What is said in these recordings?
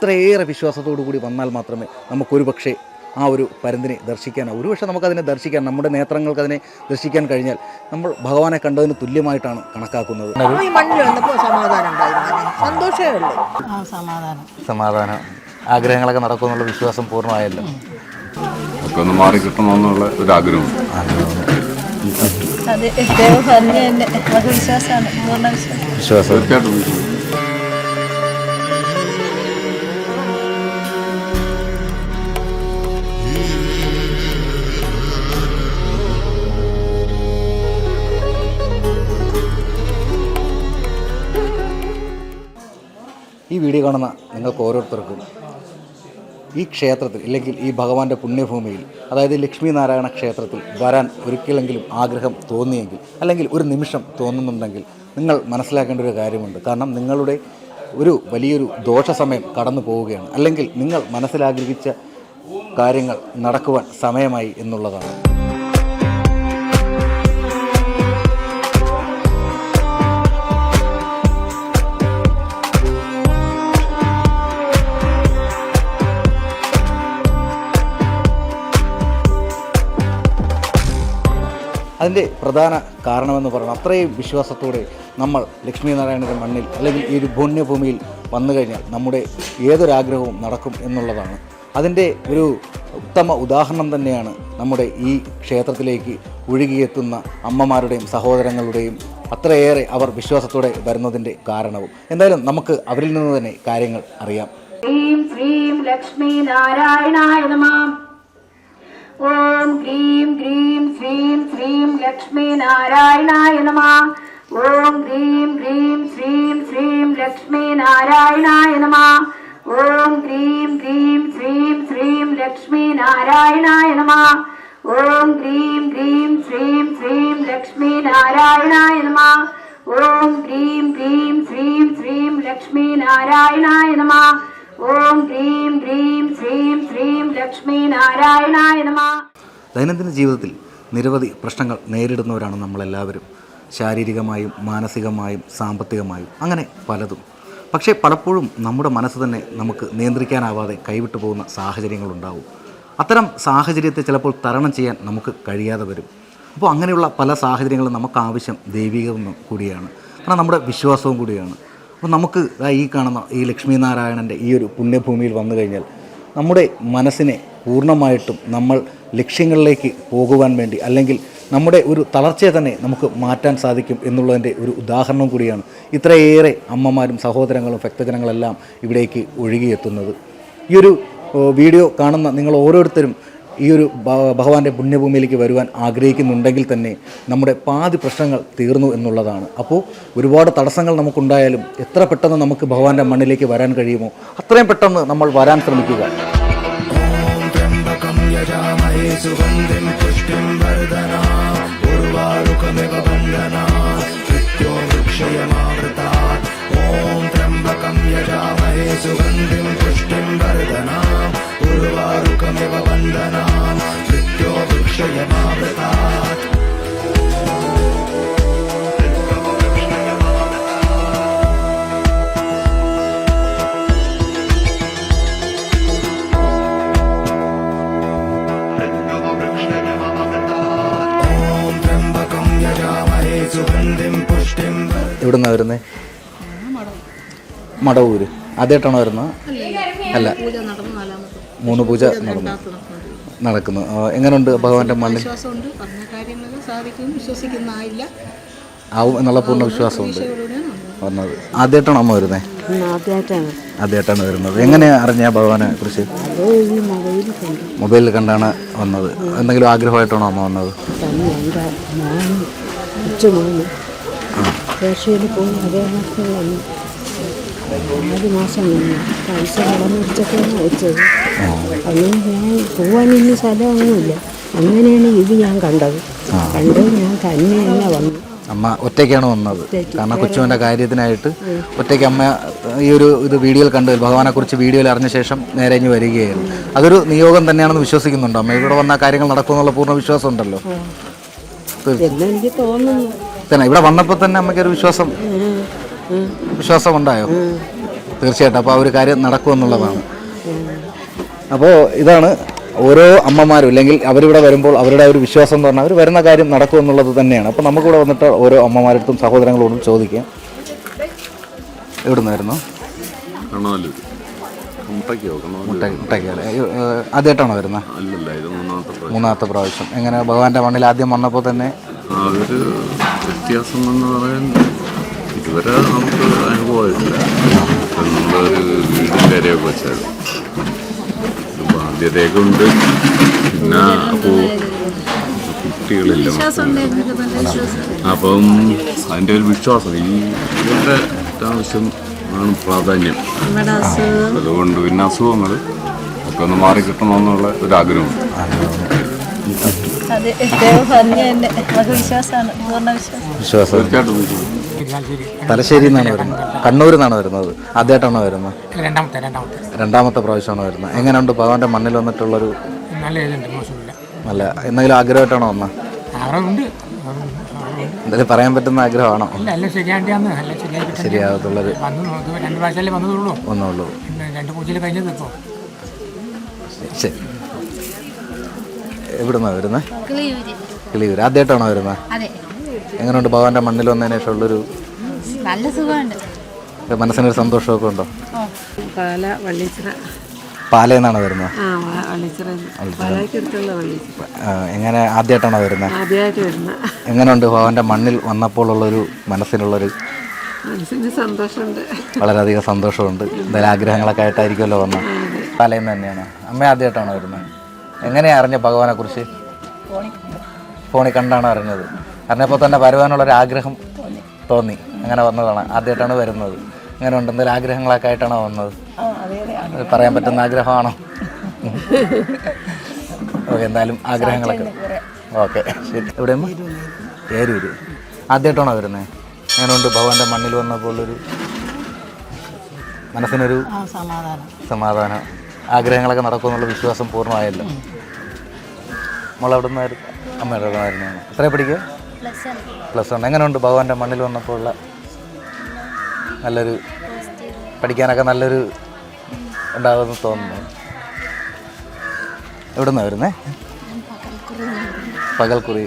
അത്രയേറെ വിശ്വാസത്തോടു കൂടി വന്നാൽ മാത്രമേ നമുക്കൊരു പക്ഷേ ആ ഒരു പരന്തിനെ ദർശിക്കാൻ ഒരു പക്ഷേ നമുക്കതിനെ ദർശിക്കാൻ നമ്മുടെ നേത്രങ്ങൾക്ക് അതിനെ ദർശിക്കാൻ കഴിഞ്ഞാൽ നമ്മൾ ഭഗവാനെ കണ്ടതിന് തുല്യമായിട്ടാണ് കണക്കാക്കുന്നത്. ഈ മണ്ണിൽ വന്നപ്പോൾ സമാധാനം ആഗ്രഹങ്ങളൊക്കെ നടക്കുമെന്നുള്ള വിശ്വാസം പൂർണമായല്ലോ. ഒക്കെ ഒന്ന് മാറി കിട്ടണമെന്നുള്ള ഒരു ആഗ്രഹം വിശ്വാസം വിശ്വാസം. തീർച്ചയായിട്ടും ഈ വീഡിയോ കാണുന്ന നിങ്ങൾക്ക് ഓരോരുത്തർക്കും ഈ ക്ഷേത്രത്തിൽ അല്ലെങ്കിൽ ഈ ഭഗവാന്റെ പുണ്യഭൂമിയിൽ അതായത് ലക്ഷ്മി നാരായണ ക്ഷേത്രത്തിൽ വരാൻ ഒരിക്കലെങ്കിലും ആഗ്രഹം തോന്നിയെങ്കിൽ അല്ലെങ്കിൽ ഒരു നിമിഷം തോന്നുന്നുണ്ടെങ്കിൽ നിങ്ങൾ മനസ്സിലാക്കേണ്ട ഒരു കാര്യമുണ്ട്. കാരണം നിങ്ങളുടെ ഒരു വലിയൊരു ദോഷസമയം കടന്നു പോവുകയാണ്. അല്ലെങ്കിൽ നിങ്ങൾ മനസ്സിലാഗ്രഹിച്ച കാര്യങ്ങൾ നടക്കുവാൻ സമയമായി എന്നുള്ളതാണ്. അതിന്റെ പ്രധാന കാരണമെന്ന് പറയുന്നത് അത്രയും വിശ്വാസത്തോടെ നമ്മൾ ലക്ഷ്മി നാരായണന്റെ മണ്ണിൽ അല്ലെങ്കിൽ ഈ ഒരു പുണ്യഭൂമിയിൽ വന്നു കഴിഞ്ഞാൽ നമ്മുടെ ഏതൊരാഗ്രഹവും നടക്കും എന്നുള്ളതാണ്. അതിന്റെ ഒരു ഉത്തമ ഉദാഹരണം തന്നെയാണ് നമ്മുടെ ഈ ക്ഷേത്രത്തിലേക്ക് ഒഴുകിയെത്തുന്ന അമ്മമാരുടെയും സഹോദരങ്ങളുടെയും അത്രയേറെ അവർ വിശ്വാസത്തോടെ വരുന്നതിന്റെ കാരണവും. എന്തായാലും നമുക്ക് അവരിൽ നിന്ന് തന്നെ കാര്യങ്ങൾ അറിയാം. ഓം ക്രീം ക്രീം ശ്രീം ശ്രീം ലക്ഷ്മി നാരായണായ നമ. ഓം ക്രീം ക്രീം ശ്രീം ശ്രീം ലക്ഷ്മി നാരായണായ നമ. ഓം ക്രീം ക്രീം ശ്രീം ശ്രീം ലക്ഷ്മി നാരായണായ നമ. ഓം ക്രീം ക്രീം ശ്രീം ശ്രീം ലക്ഷ്മി നാരായണായ നമ. ഓം ക്രീം ക്രീം ശ്രീം ശ്രീം ലക്ഷ്മി നാരായണായ നമ. ഓം ഹ്രീം ഹ്രീം ശ്രീം ശ്രീം ലക്ഷ്മി നാരായണായ നമ. ദൈനംദിന ജീവിതത്തിൽ നിരവധി പ്രശ്നങ്ങൾ നേരിടുന്നവരാണ് നമ്മളെല്ലാവരും. ശാരീരികമായും മാനസികമായും സാമ്പത്തികമായും അങ്ങനെ പലതും. പക്ഷേ പലപ്പോഴും നമ്മുടെ മനസ്സ് തന്നെ നമുക്ക് നിയന്ത്രിക്കാനാവാതെ കൈവിട്ടു പോകുന്ന സാഹചര്യങ്ങളുണ്ടാവും. അത്തരം സാഹചര്യത്തെ ചിലപ്പോൾ തരണം ചെയ്യാൻ നമുക്ക് കഴിയാതെ വരും. അപ്പോൾ അങ്ങനെയുള്ള പല സാഹചര്യങ്ങളും നമുക്ക് ആവശ്യം ദൈവികമെന്നും കൂടിയാണ്. കാരണം നമ്മുടെ വിശ്വാസവും കൂടിയാണ്. അപ്പോൾ നമുക്ക് ഈ കാണുന്ന ഈ ലക്ഷ്മി നാരായണന്റെ ഈ ഒരു പുണ്യഭൂമിയിൽ വന്നു കഴിഞ്ഞാൽ നമ്മുടെ മനസ്സിനെ പൂർണമായിട്ടും നമ്മൾ ലക്ഷ്യങ്ങളിലേക്ക് പോകുവാൻ വേണ്ടി അല്ലെങ്കിൽ നമ്മുടെ ഒരു തളർച്ചയെ തന്നെ നമുക്ക് മാറ്റാൻ സാധിക്കും എന്നുള്ളതിന്റെ ഒരു ഉദാഹരണം കൂടിയാണ് ഇത്രയേറെ അമ്മമാരും സഹോദരങ്ങളും ഭക്തജനങ്ങളെല്ലാം ഇവിടേക്ക് ഒഴുകിയെത്തുന്നത്. ഈ ഒരു വീഡിയോ കാണുന്ന നിങ്ങൾ ഓരോരുത്തരും ഈ ഒരു ഭഗവാന്റെ പുണ്യഭൂമിയിലേക്ക് വരുവാൻ ആഗ്രഹിക്കുന്നുണ്ടെങ്കിൽ തന്നെ നമ്മുടെ പാതി പ്രശ്നങ്ങൾ തീർന്നു എന്നുള്ളതാണ്. അപ്പോൾ ഒരുപാട് തടസ്സങ്ങൾ നമുക്കുണ്ടായാലും എത്ര പെട്ടെന്ന് നമുക്ക് ഭഗവാന്റെ മണ്ണിലേക്ക് വരാൻ കഴിയുമോ അത്രയും പെട്ടെന്ന് നമ്മൾ വരാൻ ശ്രമിക്കുക. എവിടെ എവിടുന്നാ വരുന്നത് മടവൂര്. ആദ്യമായിട്ടാണോ വരുന്നത്? അല്ല. മൂന്ന് പൂജ നടന്നു. നടക്കുന്നു. എങ്ങനെയുണ്ട് ഭഗവാന്റെ മണ്ണിൽ വിശ്വാസമുണ്ട്. പറഞ്ഞ കാര്യങ്ങൾ സാധിക്കും ആവും എന്നുള്ള പൂർണ വിശ്വാസമുണ്ട്. വന്നത്. ആദ്യമായിട്ടാണ് അമ്മ വരുന്നത് ആദ്യമായിട്ടാണ്. വരുന്നത്. എങ്ങനെയാ അറിഞ്ഞ ഭഗവാനെ കുറിച്ച്? മൊബൈൽ മൊബൈലിൽ കണ്ടാണ് വന്നത്. എന്തെങ്കിലും ആഗ്രഹമായിട്ടാണോ അമ്മ വന്നത്? ആദ്യ മാസം പൈസ അങ്ങനെ ഞാൻ പോവാൻ ഇനി സ്ഥലമൊന്നുമില്ല അങ്ങനെയാണ് ഇത് ഞാൻ കണ്ടത്. കണ്ട് ഞാൻ തന്നെ തന്നെ വന്നു അമ്മ ഒറ്റയ്ക്കാണ് വന്നത്. കാരണം കൊച്ചുവിന്റെ കാര്യത്തിനായിട്ട് ഒറ്റയ്ക്ക് അമ്മ ഈ ഒരു ഇത് വീഡിയോയിൽ കണ്ടു. ഭഗവാനെ കുറിച്ച് വീഡിയോയിൽ അറിഞ്ഞ ശേഷം നേരെ ഇഞ്ഞ് വരികയായിരുന്നു. അതൊരു നിയോഗം തന്നെയാണെന്ന് വിശ്വസിക്കുന്നുണ്ടോ അമ്മ. ഇവിടെ വന്ന കാര്യങ്ങൾ നടക്കുമെന്നുള്ള പൂർണ വിശ്വാസം ഉണ്ടല്ലോ തോന്നുന്നു. തന്നെ. ഇവിടെ വന്നപ്പോൾ തന്നെ അമ്മയ്ക്കൊരു വിശ്വാസം വിശ്വാസം ഉണ്ടായോ തീർച്ചയായിട്ടും. അപ്പോൾ ആ ഒരു കാര്യം നടക്കുമെന്നുള്ളതാണ്. അപ്പോൾ ഇതാണ് ഓരോ അമ്മമാരും അല്ലെങ്കിൽ അവരിവിടെ വരുമ്പോൾ അവരുടെ ഒരു വിശ്വാസം എന്ന് പറഞ്ഞാൽ അവർ വരുന്ന കാര്യം നടക്കും നടക്കുമെന്നുള്ളത് തന്നെയാണ്. അപ്പോൾ നമുക്കിവിടെ വന്നിട്ട് ഓരോ അമ്മമാരടുത്തും സഹോദരങ്ങളോടും ചോദിക്കാം. എവിടെ നിന്നായിരുന്നു ആദ്യമായിട്ടാണോ വരുന്നത്? മൂന്നാമത്തെ പ്രാവശ്യം. എങ്ങനെ ഭഗവാന്റെ മണ്ണിൽ ആദ്യം വന്നപ്പോൾ തന്നെ? വ്യത്യാസം എന്ന് പറയാൻ ഇതുവരെ നമുക്ക് അനുഭവമായിട്ടില്ല. നമ്മളൊരു കാര്യമൊക്കെ വെച്ചായിരുന്നു. ഒരു ബാധ്യതയൊക്കെ ഉണ്ട് പിന്നെ അപ്പോൾ കുട്ടികളില്ല അപ്പം അതിന്റെ ഒരു വിശ്വാസം ഈ ഇവരുടെ ആവശ്യം ആണ് പ്രാധാന്യം. അതുകൊണ്ട് പിന്നെ അസുഖങ്ങൾ ഒക്കെ ഒന്ന് മാറിക്കിട്ടണമെന്നുള്ള ഒരു വിശ്വാസം തീർച്ചയായിട്ടും. തലശ്ശേരി. നിന്നാണ് വരുന്നത്. കണ്ണൂരിൽ നിന്നാണ് വരുന്നത്. ആദ്യമായിട്ടാണോ വരുന്നത്? രണ്ടാമത്തെ രണ്ടാമത്തെ. രണ്ടാമത്തെ പ്രാവശ്യമാണ് വരുന്നത്? എങ്ങനെയുണ്ട്? ഭഗവാന്റെ മണ്ണിൽ വന്നിട്ടുള്ളൊരു നല്ല ഇതുണ്ട് മോശമില്ല. നല്ല എന്തെങ്കിലും ആഗ്രഹമായിട്ടാണോ വന്നത് ആഗ്രഹമുണ്ട്. എന്തായാലും പറയാൻ പറ്റുന്ന ആഗ്രഹമാണോ? ശരിയാകത്തുള്ളൊരു വന്നു രണ്ട് പ്രാവശ്യമല്ലേ വന്നതുള്ളൂ? ഒന്നുള്ളൂ പിന്നെ രണ്ട് പൂജയിൽ കഴിഞ്ഞത് ഇപ്പോൾ ശരി എവിടുന്നാണ് വരുന്നത് കിളിയൂർ ആദ്യമായിട്ടാണോ വരുന്നത് അതെ. എങ്ങനെയുണ്ട് ഭഗവാന്റെ മണ്ണിൽ വന്നതിന് ശേഷമുള്ളൊരു നല്ല സുഖമുണ്ട്. ഒരു മനസ്സിനൊരു സന്തോഷമൊക്കെ ഉണ്ടോ? പാല വള്ളിച്ചിറ. പാലയിൽ നിന്നാണ് വരുന്നത് എങ്ങനെ ആദ്യമായിട്ടാണോ വരുന്നത് ആദ്യമായിട്ട് എങ്ങനെയുണ്ട് ഭഗവാന്റെ മണ്ണിൽ വന്നപ്പോൾ ഉള്ളൊരു മനസ്സിനുള്ളൊരു മനസ്സിന് സന്തോഷമുണ്ട്. വളരെയധികം സന്തോഷമുണ്ട്. എന്തായാലും ആഗ്രഹങ്ങളൊക്കെ ആയിട്ടായിരിക്കുമല്ലോ വന്നത് പാലയിൽ നിന്ന് തന്നെയാണ്? അമ്മ ആദ്യമായിട്ടാണോ വരുന്നത് എങ്ങനെയാണ് അറിഞ്ഞ ഭഗവാനെ കുറിച്ച് ഫോണിൽ കണ്ടാണ് അറിഞ്ഞത്? അറിഞ്ഞപ്പോൾ തന്നെ വരുവാനുള്ളൊരു ആഗ്രഹം തോന്നി. അങ്ങനെ വന്നതാണ്. ആദ്യമായിട്ടാണ് വരുന്നത്. അങ്ങനെ ഉണ്ടെന്നൊരു ആഗ്രഹങ്ങളൊക്കെ ആയിട്ടാണോ വന്നത്. പറയാൻ പറ്റുന്ന ആഗ്രഹമാണോ? ഓക്കെ എന്തായാലും ആഗ്രഹങ്ങളൊക്കെ. ഓക്കെ ശരി. എവിടെ ഏരൂര്. ആദ്യമായിട്ടാണോ വരുന്നത് അങ്ങനെയുണ്ട് ഭഗവാന്റെ മണ്ണിൽ വന്നപ്പോൾ ഒരു മനസ്സിനൊരു സമാധാനം. ആഗ്രഹങ്ങളൊക്കെ നടക്കുമെന്നുള്ള വിശ്വാസം പൂർണമായല്ലോ. നമ്മളവിടുന്ന് അമ്മയുടെ അവിടെ നിന്നായിരുന്നു എത്ര പഠിക്കുക? Plus one. എങ്ങനെയുണ്ട് ഭഗവാന്റെ മണ്ണിൽ വന്നപ്പോൾ ഉള്ള നല്ലൊരു പഠിക്കാനൊക്കെ നല്ലൊരു ഉണ്ടാകുമെന്ന് തോന്നുന്നു. എവിടെ നിന്നാണ് വരുന്നത് പകൽക്കുറി.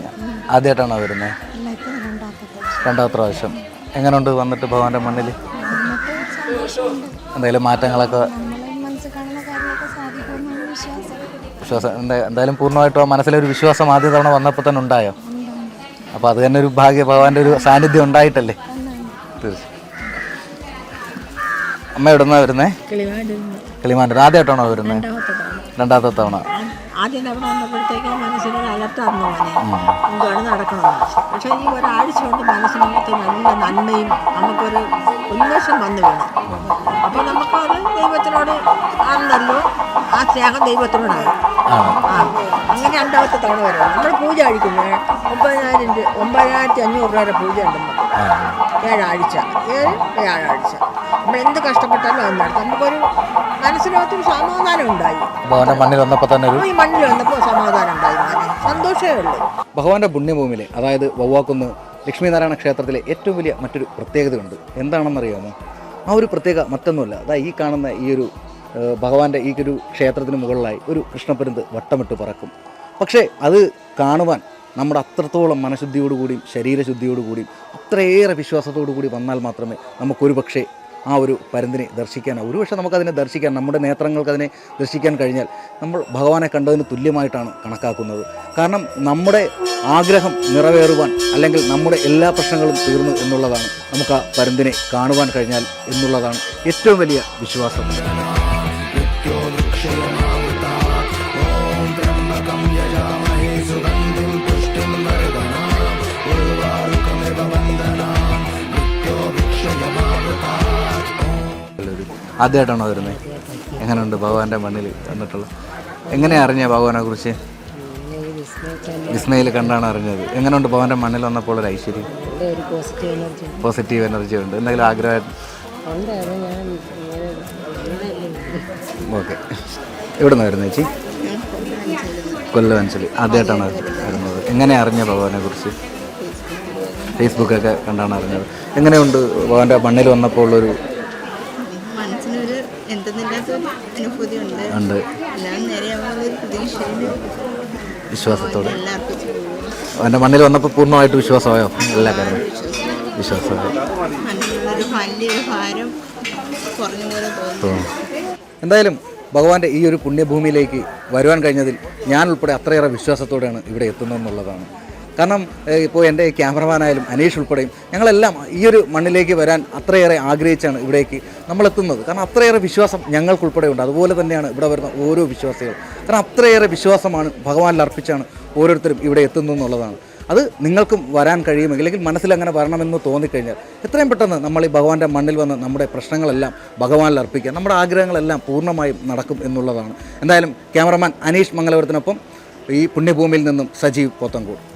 ആദ്യമായിട്ടാണോ വരുന്നത് രണ്ടാമത്തെ പ്രാവശ്യം. എങ്ങനെയുണ്ട് വന്നിട്ട് ഭഗവാന്റെ മണ്ണിൽ? എന്തെങ്കിലും മാറ്റങ്ങളൊക്കെ? വിശ്വാസം എന്താ എന്തായാലും പൂർണമായിട്ടും മനസ്സിലൊരു വിശ്വാസം ആദ്യ തവണ വന്നപ്പോൾ തന്നെ ഉണ്ടായോ? അപ്പോൾ അത് തന്നെ ഒരു ഭാഗ്യ ഭഗവാന്റെ ഒരു സാന്നിധ്യം ഉണ്ടായിട്ടല്ലേ? തീർച്ചയായും. അമ്മ എവിടെ നിന്നാണ് വരുന്നത് കിളിമാന്റെ ആദ്യമായിട്ടാണോ വരുന്നത് രണ്ടാമത്തെ തവണ. ആദ്യം അവിടെ വന്നപ്പോഴത്തേക്ക് മനസ്സിന് മോനെ. എന്താണ് നടക്കണമെന്ന് പക്ഷേ ഈ ഒരാഴ്ച കൊണ്ട് മനസ്സിനകത്ത് നല്ല നന്മയും നമുക്കൊരു ഉന്മേഷം വന്നു വീണു. അപ്പോൾ നമുക്കത് ദൈവത്തിനോട് ആണെന്നല്ലോ ആ സ്നേഹം ആ അങ്ങനെ രണ്ടാമത്തെ തവണ വരും. നമ്മൾ പൂജ കഴിക്കുന്നത് ഒമ്പതിനായിരം രൂപ ഒമ്പതിനായിരത്തി അഞ്ഞൂറ് രൂപയുടെ പൂജ ഉണ്ട് നമുക്ക് ഏഴാഴ്ച ഏഴ് വ്യാഴാഴ്ച. നമ്മൾ എന്ത് കഷ്ടപ്പെട്ടാലും അത് നടത്തും നമുക്കൊരു മനസ്സിനകത്തൊരു സമാധാനം ഉണ്ടായി. ഭഗവാന്റെ മണ്ണിൽ വന്നപ്പോൾ തന്നെ ഈ മണ്ണിൽ വന്നപ്പോൾ സമാധാനം ഉണ്ടായി. സന്തോഷമേ ഉള്ളൂ. ഭഗവാന്റെ പുണ്യഭൂമിയിലെ അതായത് വവ്വാക്കുന്ന് ലക്ഷ്മീനാരായണ ക്ഷേത്രത്തിലെ ഏറ്റവും വലിയ മറ്റൊരു പ്രത്യേകതയുണ്ട്. എന്താണെന്നറിയാമോ? ആ ഒരു പ്രത്യേക മറ്റൊന്നുമല്ല. അതാ ഈ കാണുന്ന ഈ ഒരു ഭഗവാന്റെ ഈ ഒരു ക്ഷേത്രത്തിന് മുകളിലായി ഒരു കൃഷ്ണപ്പരുന്ത് വട്ടമിട്ട് പറക്കും. പക്ഷേ അത് കാണുവാൻ നമ്മുടെ അത്രത്തോളം മനഃശുദ്ധിയോടുകൂടിയും ശരീരശുദ്ധിയോടുകൂടിയും അത്രയേറെ വിശ്വാസത്തോടു കൂടി വന്നാൽ മാത്രമേ നമുക്കൊരു പക്ഷേ ആ ഒരു പരുന്തിനെ ദർശിക്കാൻ ഒരുപക്ഷെ നമുക്കതിനെ ദർശിക്കാൻ നമ്മുടെ നേത്രങ്ങൾക്ക് അതിനെ ദർശിക്കാൻ കഴിഞ്ഞാൽ നമ്മൾ ഭഗവാനെ കണ്ടതിന് തുല്യമായിട്ടാണ് കണക്കാക്കുന്നത്. കാരണം നമ്മുടെ ആഗ്രഹം നിറവേറുവാൻ അല്ലെങ്കിൽ നമ്മുടെ എല്ലാ പ്രശ്നങ്ങളും തീർന്നു എന്നുള്ളതാണ് നമുക്ക് ആ പരുന്തിനെ കാണുവാൻ കഴിഞ്ഞാൽ എന്നുള്ളതാണ് ഏറ്റവും വലിയ വിശ്വാസം. ആദ്യമായിട്ടാണോ വരുന്നത്? എങ്ങനെയുണ്ട് ഭഗവാന്റെ മണ്ണിൽ വന്നിട്ടുള്ളത്? എങ്ങനെയാണ് അറിഞ്ഞത് ഭഗവാനെ കുറിച്ച്? വിസ്മയിൽ കണ്ടാണ് അറിഞ്ഞത്. എങ്ങനെയുണ്ട് ഭഗവാന്റെ മണ്ണിൽ വന്നപ്പോൾ ഒരു ഐശ്വര്യം? പോസിറ്റീവ് എനർജി ഉണ്ട്. എന്തെങ്കിലും ആഗ്രഹം? ഓക്കെ. എവിടെ നിന്ന് വരുന്നേച്ചി കൊല്ലം ആദ്യമായിട്ടാണ് വരുന്നത്. എങ്ങനെ അറിഞ്ഞ ഭഗവാനെ കുറിച്ച്? ഫേസ്ബുക്കൊക്കെ കണ്ടാണ് അറിഞ്ഞത്. എങ്ങനെയുണ്ട് ഭഗവാന്റെ മണ്ണിൽ വന്നപ്പോൾ ഉള്ളൊരു എന്തെന്നില്ലാത്തൊരു അനുഭൂതി ഉണ്ട് ഉണ്ട്. എല്ലാം നേരെയാവുന്നൊരു പ്രതീക്ഷയിൽ വിശ്വാസത്തോടെ. എന്റെ മണ്ണിൽ വന്നപ്പോൾ പൂർണമായിട്ട് വിശ്വാസമായോ? എല്ലാ കാര്യങ്ങളും. വിശ്വാസമായി എന്തായാലും ഭഗവാന്റെ ഈ ഒരു പുണ്യഭൂമിയിലേക്ക് വരുവാൻ കഴിഞ്ഞതിൽ ഞാൻ ഉൾപ്പെടെ അത്രയേറെ വിശ്വാസത്തോടെയാണ് ഇവിടെ എത്തുന്നതെന്നുള്ളതാണ്. കാരണം ഇപ്പോൾ എന്റെ ക്യാമറമാനായാലും അനീഷ് ഉൾപ്പെടെയും ഞങ്ങളെല്ലാം ഈ ഒരു മണ്ണിലേക്ക് വരാൻ അത്രയേറെ ആഗ്രഹിച്ചാണ് ഇവിടേക്ക് നമ്മളെത്തുന്നത്. കാരണം അത്രയേറെ വിശ്വാസം ഞങ്ങൾക്കുൾപ്പെടെ ഉണ്ട്. അതുപോലെ തന്നെയാണ് ഇവിടെ വരുന്ന ഓരോ വിശ്വാസികൾ കാരണം അത്രയേറെ വിശ്വാസമാണ് ഭഗവാനിൽ അർപ്പിച്ചാണ് ഓരോരുത്തരും ഇവിടെ എത്തുന്നു എന്നുള്ളതാണ്. അത് നിങ്ങൾക്കും വരാൻ കഴിയുമെങ്കിൽ അല്ലെങ്കിൽ മനസ്സിൽ അങ്ങനെ വരണമെന്ന് തോന്നിക്കഴിഞ്ഞാൽ എത്രയും പെട്ടെന്ന് നമ്മൾ ഈ ഭഗവാന്റെ മണ്ണിൽ വന്ന് നമ്മുടെ പ്രശ്നങ്ങളെല്ലാം ഭഗവാനിൽ അർപ്പിക്കുക. നമ്മുടെ ആഗ്രഹങ്ങളെല്ലാം പൂർണമായും നടക്കും എന്നുള്ളതാണ്. എന്തായാലും ക്യാമറമാൻ അനീഷ് മംഗലപുരത്തിനൊപ്പം ഈ പുണ്യഭൂമിയിൽ നിന്നും സജീവ് പോത്തങ്കോട്.